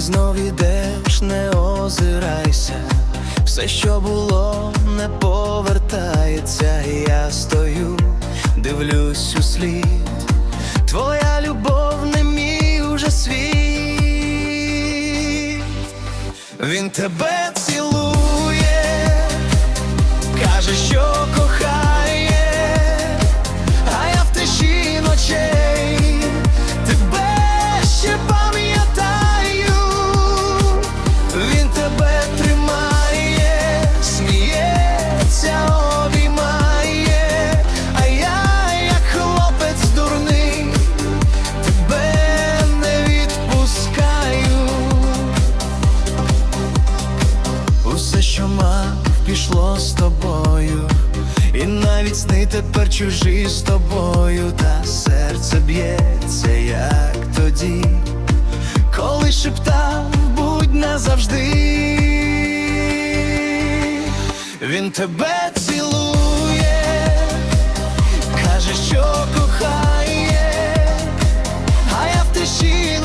ти знов ідеш, не озирайся, все, що було, не повертається. Я стою, дивлюсь у слід. Твоя любов не мій уже світ. Він тебе цілує, каже, що пішло з тобою, і навіть сни тепер чужі з тобою, та серце б'ється, як тоді, коли шептав, будь назавжди. Він тебе цілує, каже, що кохає, а я в тиші